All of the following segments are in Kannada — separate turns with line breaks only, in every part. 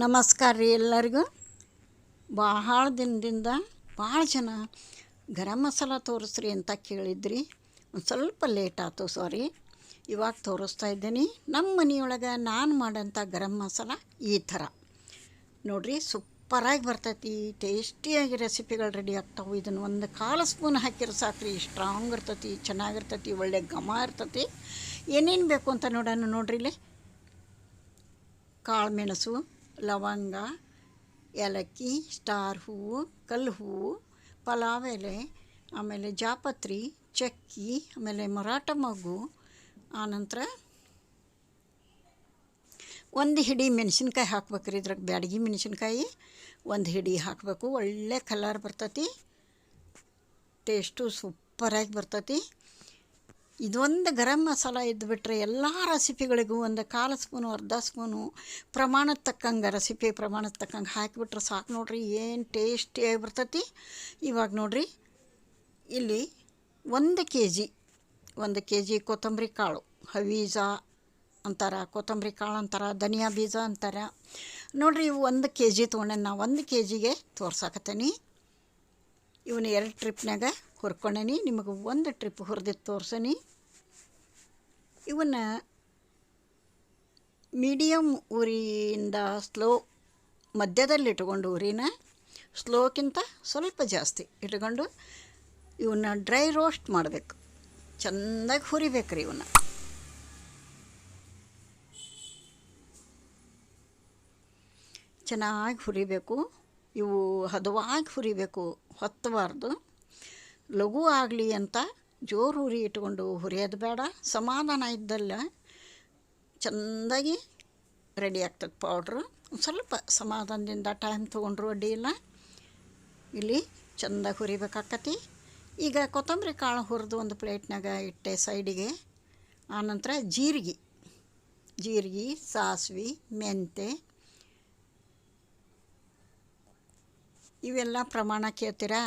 ನಮಸ್ಕಾರ ರೀ ಎಲ್ಲರಿಗೂ. ಬಹಳ ದಿನದಿಂದ ಭಾಳ ಜನ ಗರಂ ಮಸಾಲ ತೋರಿಸ್ರಿ ಅಂತ ಕೇಳಿದ್ರಿ. ಒಂದು ಸ್ವಲ್ಪ ಲೇಟ್ ಆಯ್ತು ಸಾರಿ ಇವಾಗ ತೋರಿಸ್ತಾ ಇದ್ದೀನಿ. ನಮ್ಮ ಮನೆಯೊಳಗೆ ನಾನು ಮಾಡೋಂಥ ಗರಂ ಮಸಾಲ ಈ ಥರ. ನೋಡಿರಿ, ಸೂಪರಾಗಿ ಬರ್ತೈತಿ. ಟೇಸ್ಟಿಯಾಗಿ ರೆಸಿಪಿಗಳು ರೆಡಿ ಆಗ್ತಾವೆ. ಇದನ್ನು ಒಂದು ಕಾಲು ಸ್ಪೂನ್ ಹಾಕಿರೋ ಸಾಕ್ರಿ. ಸ್ಟ್ರಾಂಗ್ ಇರ್ತೈತಿ, ಚೆನ್ನಾಗಿರ್ತೈತಿ, ಒಳ್ಳೆ ಘಮ ಇರ್ತೈತಿ. ಏನೇನು ಬೇಕು ಅಂತ ನೋಡೋಣ ನೋಡ್ರಿ ಇಲ್ಲಿ. ಕಾಳು ಮೆಣಸು ಲವಂಗ, ಏಲಕ್ಕಿ, ಸ್ಟಾರ್ ಹೂವು, ಕಲ್ಲು ಹೂವು, ಪಲಾವ್ ಎಲೆ, ಆಮೇಲೆ ಜಾಪತ್ರಿ, ಚಕ್ಕಿ, ಆಮೇಲೆ ಮರಾಠ ಮಗು, ಆನಂತರ ಒಂದು ಹಿಡಿ ಮೆಣಸಿನ್ಕಾಯಿ ಹಾಕ್ಬೇಕ್ರಿ ಇದ್ರಾಗ ಬ್ಯಾಡಗಿ ಮೆಣಸಿನ್ಕಾಯಿ, ಒಂದು ಹಿಡಿ ಹಾಕಬೇಕು. ಒಳ್ಳೆ ಕಲರ್ ಬರ್ತೈತಿ ಟೇಸ್ಟು ಸೂಪರಾಗಿ ಬರ್ತೈತಿ. ಇದೊಂದು ಗರಂ ಮಸಾಲ ಇದ್ದುಬಿಟ್ರೆ ಎಲ್ಲ ರೆಸಿಪಿಗಳಿಗೂ ಒಂದು ಕಾಲು ಸ್ಪೂನು, ಅರ್ಧ ಸ್ಪೂನು ಪ್ರಮಾಣದ ತಕ್ಕಂಗೆ ರೆಸಿಪಿ ಪ್ರಮಾಣದ ತಕ್ಕಂಗೆ ಹಾಕಿಬಿಟ್ರೆ ಸಾಕು ನೋಡ್ರಿ, ಏನು ಟೇಸ್ಟಿಯಾಗಿ ಬರ್ತೈತಿ ಇವಾಗ ನೋಡ್ರಿ, ಇಲ್ಲಿ ಒಂದು ಕೆ ಜಿ ಒಂದು ಕೆ ಜಿ ಕೊತ್ತಂಬರಿ ಕಾಳು, ಹವೀಜ ಅಂತಾರೆ, ಕೊತ್ತಂಬರಿ ಕಾಳು ಅಂತಾರೆ, ಧನಿಯಾ ಬೀಜ ಅಂತಾರೆ. ನೋಡ್ರಿ, ಇವು ಒಂದು ಕೆ ಜಿ ತೊಗೊಂಡೇನೆ ನಾ ಒಂದು ಕೆ ಜಿಗೆ ತೋರ್ಸಾಕತ್ತೀನಿ. ಇವನ್ನ ಎರಡು ಟ್ರಿಪ್ನಾಗ ಹುರ್ಕೊಂಡೇನಿ, ನಿಮಗೆ ಒಂದು ಟ್ರಿಪ್ ಹುರಿದಿದ್ದು ತೋರ್ಸೇನಿ. ಇವನ್ನ ಮೀಡಿಯಮ್ ಉರಿಯಿಂದ ಸ್ಲೋ ಮಧ್ಯದಲ್ಲಿ ಇಟ್ಕೊಂಡು ಉರಿನ ಸ್ಲೋಕ್ಕಿಂತ ಸ್ವಲ್ಪ ಜಾಸ್ತಿ ಇಟ್ಕೊಂಡು ಇವನ್ನ ಡ್ರೈ ರೋಸ್ಟ್ ಮಾಡಬೇಕು. ಚೆಂದಾಗಿ ಹುರಿಬೇಕು ರೀ ಇವನ್ನ. ಚೆನ್ನಾಗಿ ಹುರಿಬೇಕು. ಇವು ಹದವಾಗಿ ಹುರಿಬೇಕು. ಹೊತ್ತಬಾರ್ದು. ಲಘು ಆಗಲಿ ಅಂತ ಜೋರು ಉರಿ ಇಟ್ಕೊಂಡು ಹುರಿಯೋದು ಬೇಡ. ಸಮಾಧಾನ ಇದ್ದಲ್ಲ ಚೆಂದಾಗಿ ರೆಡಿ ಆಗ್ತದೆ ಪೌಡ್ರು ಸ್ವಲ್ಪ ಸಮಾಧಾನದಿಂದ ಟೈಮ್ ತೊಗೊಂಡ್ರು ಅಡ್ಡಿ ಇಲ್ಲ. ಇಲ್ಲಿ ಚೆಂದಾಗಿ ಹುರಿಬೇಕಾಕತಿ. ಈಗ ಕೊತ್ತಂಬರಿ ಕಾಳು ಹುರಿದು ಒಂದು ಪ್ಲೇಟ್ನಾಗ ಇಟ್ಟೆ ಸೈಡಿಗೆ ಆನಂತರ ಜೀರಿಗೆ. ಜೀರಿಗೆ, ಸಾಸ್ವಿ ಮೆಂತೆ ಇವೆಲ್ಲ ಪ್ರಮಾಣ ಕೇಳ್ತೀರಾ?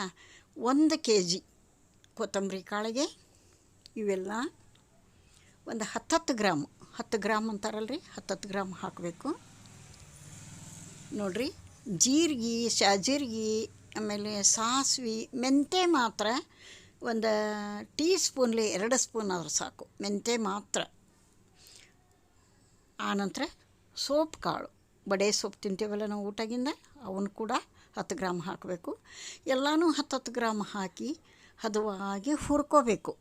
ಒಂದು ಕೆ ಜಿ ಕೊತ್ತಂಬರಿ ಕಾಳಿಗೆ ಇವೆಲ್ಲ ಒಂದು ಹತ್ತತ್ತು ಗ್ರಾಮ್, ಹತ್ತು ಗ್ರಾಮ್ ಅಂತಾರಲ್ರಿ? ಹತ್ತತ್ತು ಗ್ರಾಮ್ ಹಾಕಬೇಕು. ನೋಡಿರಿ, ಜೀರಿಗೆ ಶಾಜೀರಿಗೆ ಆಮೇಲೆ ಸಾಸ್ವೆ ಮೆಂತೆ ಮಾತ್ರ ಒಂದು ಟೀ ಸ್ಪೂನ್ಲಿ ಎರಡು ಸ್ಪೂನ್ ಆದರೂ ಸಾಕು ಮೆಂತೆ ಮಾತ್ರ. ಆನಂತರ ಸೋಪ್ ಕಾಳು, ಬಡೆ ಸೊಪ್ಪು ತಿಂತೀವಲ್ಲ ನಾವು ಊಟಗಿಂದ ಅವನು ಕೂಡ ಹತ್ತು ಗ್ರಾಮ್ ಹಾಕಬೇಕು. ಎಲ್ಲನೂ ಹತ್ತತ್ತು ಗ್ರಾಮ್ ಹಾಕಿ ಹದವಾಗಿ ಹುರ್ಕೋಬೇಕು.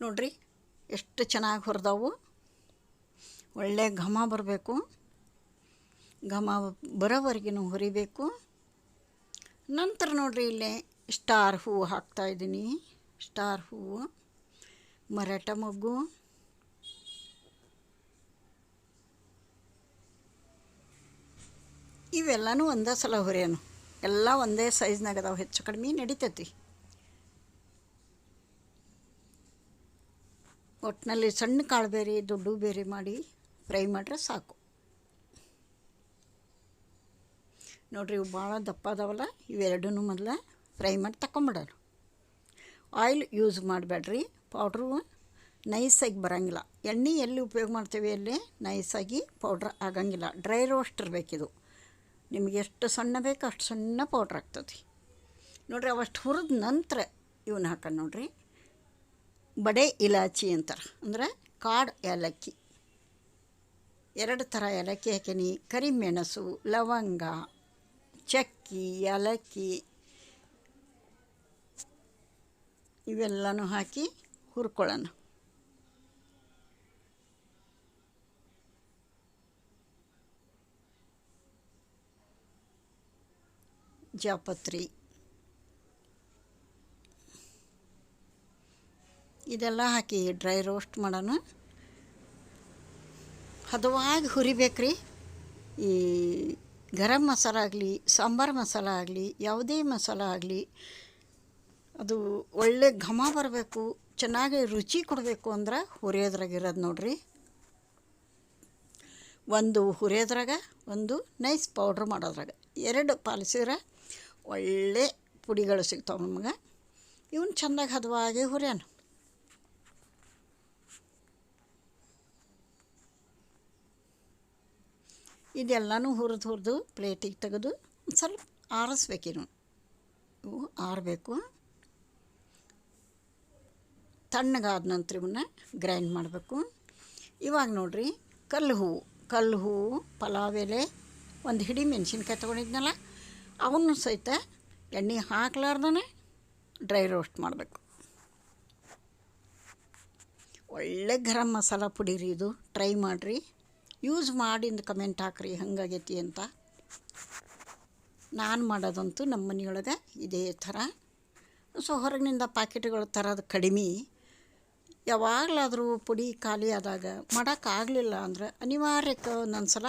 ನೋಡ್ರಿ, ಎಷ್ಟು ಚೆನ್ನಾಗಿ ಹುರಿದವು. ಒಳ್ಳೆ ಘಮ ಬರಬೇಕು. ಘಮ ಬರೋವರೆಗೂ ಹುರಿಬೇಕು. ನಂತರ ನೋಡ್ರಿ ಇಲ್ಲೇ ಸ್ಟಾರ್ ಹೂವು ಹಾಕ್ತಾಯಿದ್ದೀನಿ ಸ್ಟಾರ್ ಹೂವು, ಮರಾಠ ಮೊಗ್ಗು. ಇವೆಲ್ಲನೂ ಒಂದೇ ಸಲ ಹುರಿಯೋನು. ಎಲ್ಲ ಒಂದೇ ಸೈಜ್ನಾಗ ಅದಾವೆ, ಹೆಚ್ಚು ಕಡಿಮೆ ನಡಿತೈತಿ ಒಟ್ಟಿನಲ್ಲಿ ಸಣ್ಣ ಕಾಳು ಬೇರೆ ದುಡ್ಡು ಬೇರೆ ಮಾಡಿ ಫ್ರೈ ಮಾಡ್ರೆ ಸಾಕು. ನೋಡ್ರಿ, ಇವು ಭಾಳ ದಪ್ಪ ಅದಾವಲ್ಲ ಇವೆರಡೂ ಮೊದಲ ಫ್ರೈ ಮಾಡಿ ತಗೊಂಬಿಡೋರು ಆಯಿಲ್ ಯೂಸ್ ಮಾಡಬೇಡ್ರಿ, ಪೌಡ್ರು ನೈಸಾಗಿ ಬರೋಂಗಿಲ್ಲ. ಎಣ್ಣೆ ಎಲ್ಲಿ ಉಪಯೋಗ ಮಾಡ್ತೀವಿ ಅಲ್ಲಿ ನೈಸಾಗಿ ಪೌಡ್ರ್ ಆಗಂಗಿಲ್ಲ. ಡ್ರೈ ರೋಸ್ಟ್ ಇರಬೇಕಿದು. ನಿಮಗೆ ಎಷ್ಟು ಸಣ್ಣ ಬೇಕು ಅಷ್ಟು ಸಣ್ಣ ಪೌಡ್ರ್ ಆಗ್ತದೆ. ನೋಡಿರಿ ಅವಷ್ಟು ಹುರಿದ ನಂತರ ಇವನ್ನ ಹಾಕೋಣ ನೋಡಿರಿ. ಬಡೆ ಇಲಾಚಿ ಅಂತಾರೆ. ಅಂದ್ರೆ ಕಾಡು ಏಲಕ್ಕಿ. ಎರಡು ಥರ ಏಲಕ್ಕಿ ಹಾಕೀನಿ. ಕರಿಮೆಣಸು, ಲವಂಗ, ಚಕ್ಕಿ, ಏಲಕ್ಕಿ. ಇವೆಲ್ಲನೂ ಹಾಕಿ ಹುರ್ಕೊಳ್ಳೋಣ. ಜಾಪತ್ರಿ. ಇದೆಲ್ಲ ಹಾಕಿ ಡ್ರೈ ರೋಸ್ಟ್ ಮಾಡೋಣ. ಹದವಾಗಿ ಹುರಿಬೇಕ್ರಿ. ಈ ಗರಂ ಮಸಾಲ ಆಗಲಿ, ಸಾಂಬಾರು ಮಸಾಲ ಆಗಲಿ, ಯಾವುದೇ ಮಸಾಲ ಆಗಲಿ, ಅದು ಒಳ್ಳೆ ಘಮ ಬರಬೇಕು, ಚೆನ್ನಾಗಿ ರುಚಿ ಕೊಡಬೇಕು ಅಂದ್ರೆ ಹುರಿಯೋದ್ರಾಗ ಇರೋದು ನೋಡ್ರಿ. ಒಂದು ಹುರಿಯೋದ್ರಾಗ ಒಂದು ನೈಸ್ ಪೌಡ್ರ್ ಮಾಡೋದ್ರಾಗ. ಎರಡು ಪಾಲಿಸಿದ್ರೆ ಒಳ್ಳೆ ಪುಡಿಗಳು ಸಿಗ್ತಾವೆ ನಮಗೆ. ಇವನ್ನ ಚೆಂದಾಗಿ ಹದವಾಗಿ ಹುರಿಯೋಣ ಇದೆಲ್ಲನೂ ಹುರಿದು ಹುರಿದು ಪ್ಲೇಟಿಗೆ ತೆಗೆದು ಸ್ವಲ್ಪ ಆರಿಸ್ಬೇಕಿನ್ನು ಇವು ಆರಬೇಕು. ತಣ್ಣಗಾದ ನಂತರ ಇವನ್ನ ಗ್ರೈಂಡ್ ಮಾಡಬೇಕು. ಇವಾಗ ನೋಡಿರಿ ಕಲ್ಲು ಹೂವು. ಕಲ್ಲು ಹೂವು, ಪಲಾವ್ ಎಲೆ, ಒಂದು ಹಿಡಿ ಮೆಣಸಿನ್ಕಾಯಿ ತೊಗೊಂಡಿದ್ನಲ್ಲ ಅವನು ಸಹಿತ ಎಣ್ಣೆ ಹಾಕ್ಲಾರ್ದೇ ಡ್ರೈ ರೋಸ್ಟ್ ಮಾಡಬೇಕು. ಒಳ್ಳೆ ಗರಂ ಮಸಾಲ ಪುಡಿ ರೀ ಇದು. ಟ್ರೈ ಮಾಡಿರಿ. ಯೂಸ್ ಮಾಡಿಂದ ಕಮೆಂಟ್ ಹಾಕ್ರಿ ಹಂಗಾಗೈತಿ ಅಂತ. ನಾನು ಮಾಡೋದಂತೂ ನಮ್ಮ ಮನೆಯೊಳಗೆ ಇದೇ ಥರ. ಸೊ, ಹೊರಗಿನಿಂದ ಪ್ಯಾಕೆಟ್ಗಳು ತರೋದು ಕಡಿಮೆ. ಯಾವಾಗಲಾದರೂ ಪುಡಿ ಖಾಲಿ ಆದಾಗ ಮಾಡೋಕ್ಕಾಗಲಿಲ್ಲ ಅಂದ್ರೆ ಅನಿವಾರ್ಯಕ್ಕೆ ಒಂದೊಂದು ಸಲ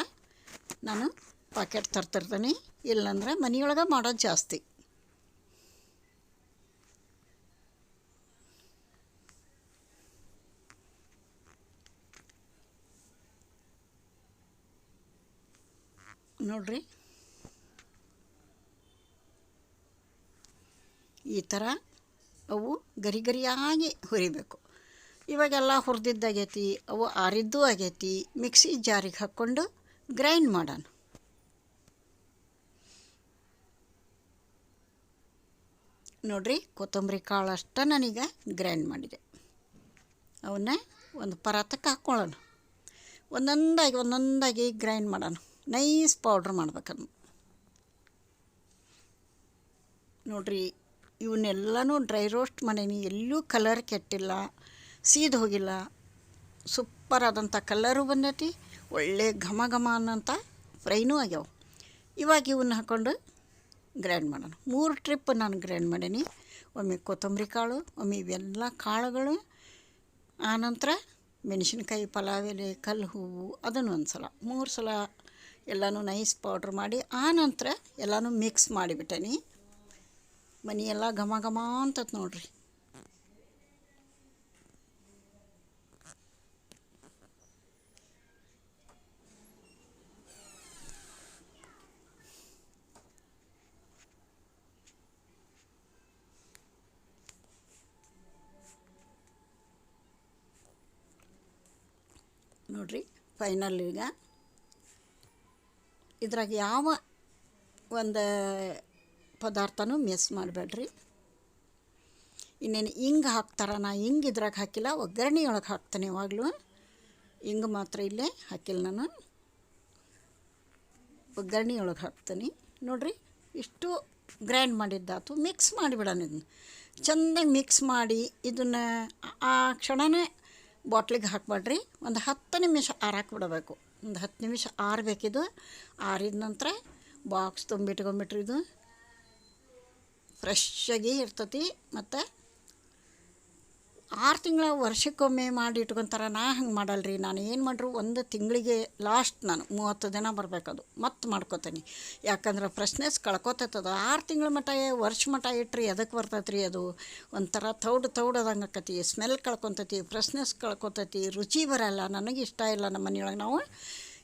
ನಾನು ಪ್ಯಾಕೆಟ್ ತರ್ತಿರ್ತೀನಿ, ಇಲ್ಲಾಂದ್ರೆ ಮನೆಯೊಳಗೆ ಮಾಡೋದು ಜಾಸ್ತಿ. ನೋಡ್ರಿ. ಈ ಥರ ಅವು ಗರಿ ಗರಿಯಾಗಿ ಹುರಿಬೇಕು. ಇವಾಗೆಲ್ಲ ಹುರಿದಿದ್ದಾಗೈತಿ, ಅವು ಆರಿದ್ದೂ ಆಗೈತಿ, ಮಿಕ್ಸಿ ಜಾರಿಗೆ ಹಾಕ್ಕೊಂಡು ಗ್ರೈಂಡ್ ಮಾಡೋಣ. ನೋಡ್ರಿ, ಕೊತ್ತಂಬರಿ ಕಾಳು ಅಷ್ಟ ನಾನೀಗ ಗ್ರೈಂಡ್ ಮಾಡಿದೆ. ಅವನ್ನ ಒಂದು ಪರಾತಕ್ಕೆ ಹಾಕ್ಕೊಳ್ಳೋಣ ಒಂದೊಂದಾಗಿ ಒಂದೊಂದಾಗಿ ಗ್ರೈಂಡ್ ಮಾಡೋಣ. ನೈಸ್ ಪೌಡ್ರ್ ಮಾಡ್ಬೇಕನ್ನು ನೋಡ್ರಿ, ಇವನ್ನೆಲ್ಲನೂ ಡ್ರೈ ರೋಸ್ಟ್ ಮಾಡೀನಿ ಎಲ್ಲೂ ಕಲರ್ ಕೆಟ್ಟಿಲ್ಲ, ಸೀದ್ ಹೋಗಿಲ್ಲ. ಸೂಪರ್ ಆದಂಥ ಕಲರು ಬಂದೈತಿ, ಒಳ್ಳೆ ಘಮ ಘಮ ಅನ್ನೋಂಥ ಫ್ರೈನೂ ಆಗ್ಯಾವ. ಇವಾಗ ಇವನ್ನ ಹಾಕ್ಕೊಂಡು ಗ್ರೈಂಡ್ ಮಾಡೋಣ. ಮೂರು ಟ್ರಿಪ್ ನಾನು ಗ್ರೈಂಡ್ ಮಾಡೀನಿ. ಒಮ್ಮೆ ಕೊತ್ತಂಬರಿ ಕಾಳು, ಒಮ್ಮೆ ಇವೆಲ್ಲ ಕಾಳುಗಳು ಆನಂತರ ಮೆಣಸಿನ್ಕಾಯಿ, ಪಲಾವ್, ಎಲೆ, ಕಲ್ಲು ಹೂವು, ಅದನ್ನು ಒಂದು ಸಲ. ಮೂರು ಸಲ ಎಲ್ಲನೂ ನೈಸ್ ಪೌಡ್ರ್ ಮಾಡಿ ಆನಂತರ ಎಲ್ಲನೂ ಮಿಕ್ಸ್ ಮಾಡಿಬಿಟ್ಟೇನಿ. ಮನೆಯೆಲ್ಲ ಘಮ ಘಮ ಅಂತತ್ ನೋಡ್ರಿ. ನೋಡ್ರಿ ಫೈನಲ್ ಈಗ. ಇದ್ರಾಗ ಯಾವ ಒಂದು ಪದಾರ್ಥನೂ ಮಿಸ್ ಮಾಡಬೇಡ್ರಿ. ಇನ್ನೇನು ಹಿಂಗೆ ಹಾಕ್ತಾರ, ನಾ ಹಿಂಗೆ ಇದ್ರಾಗ ಹಾಕಿಲ್ಲ ಒಗ್ಗರಣೆ ಒಳಗೆ ಹಾಕ್ತಾನೆ ಯಾವಾಗಲೂ. ಹಿಂಗೆ ಮಾತ್ರ ಇಲ್ಲೇ ಹಾಕಿಲ್ಲ ನಾನು. ಒಗ್ಗರಣೆ ಒಳಗೆ ಹಾಕ್ತೀನಿ. ನೋಡ್ರಿ, ಇಷ್ಟು ಗ್ರೈಂಡ್ ಮಾಡಿದ್ದಾತು. ಮಿಕ್ಸ್ ಮಾಡಿಬಿಡೋಣ ಇದನ್ನ. ಚೆಂದಾಗಿ ಮಿಕ್ಸ್ ಮಾಡಿ, ಇದನ್ನು ಆ ಕ್ಷಣನೇ ಬಾಟ್ಲಿಗೆ ಹಾಕ್ಬೇಡ್ರಿ. ಒಂದು ಹತ್ತು ನಿಮಿಷ ಆರಾಕ್ ಬಿಡಬೇಕು. ಒಂದು ಹತ್ತು ನಿಮಿಷ ಆರಬೇಕಿದು. ಆರಿದ ನಂತರ ಬಾಕ್ಸ್ ತುಂಬಿಟ್ಕೊಂಬಿಟ್ರಿ ಇದು. ಫ್ರೆಶ್ಶಾಗಿ ಇರ್ತತಿ. ಮತ್ತು ಆರು ತಿಂಗಳ ವರ್ಷಕ್ಕೊಮ್ಮೆ ಮಾಡಿ ಇಟ್ಕೊಂತಾರೆ, ನಾ ಹಂಗೆ ಮಾಡಲ್ರಿ. ನಾನು ಏನು ಮಾಡ್ರು, ಒಂದು ತಿಂಗಳಿಗೆ ಲಾಸ್ಟ್ ನಾನು ಮೂವತ್ತು ದಿನ ಬರಬೇಕದು. ಮತ್ತೆ ಮಾಡ್ಕೋತೀನಿ. ಯಾಕಂದ್ರೆ ಫ್ರೆಶ್ನೆಸ್ ಕಳ್ಕೊತೈತದ. ಆರು ತಿಂಗಳ ಮಟ್ಟ ವರ್ಷ ಮಟ್ಟ ಇಟ್ರಿ ಎದಕ್ಕೆ ಬರ್ತೈತ್ರಿ ಅದು? ಒಂಥರ ತೌಡು ತೌಡದಂಗೆ ಆಕತಿ. ಸ್ಮೆಲ್ ಕಳ್ಕೊತೈತಿ ಫ್ರೆಶ್ನೆಸ್ ಕಳ್ಕೊತೈತಿ, ರುಚಿ ಬರಲ್ಲ. ನನಗೆ ಇಷ್ಟ ಇಲ್ಲ ನಮ್ಮ ಮನೆಯೊಳಗೆ ನಾವು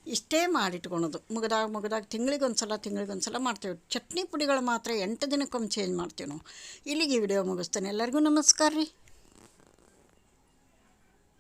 ಇಷ್ಟೇ ಮಾಡಿಟ್ಕೊಳೋದು ಮುಗಿದಾಗ ಮುಗಿದಾಗ ತಿಂಗಳಿಗೆ ಒಂದು ಸಲ ತಿಂಗಳಿಗೆ ಒಂದು ಸಲ ಮಾಡ್ತೇವೆ. ಚಟ್ನಿ ಪುಡಿಗಳು ಮಾತ್ರ ಎಂಟು ದಿನಕ್ಕೊಮ್ಮೆ ಚೇಂಜ್ ಮಾಡ್ತೀವಿ ನಾವು. ಇಲ್ಲಿಗೆ ವಿಡಿಯೋ ಮುಗಿಸ್ತೇನೆ. ಎಲ್ಲರಿಗೂ ನಮಸ್ಕಾರ ರೀ.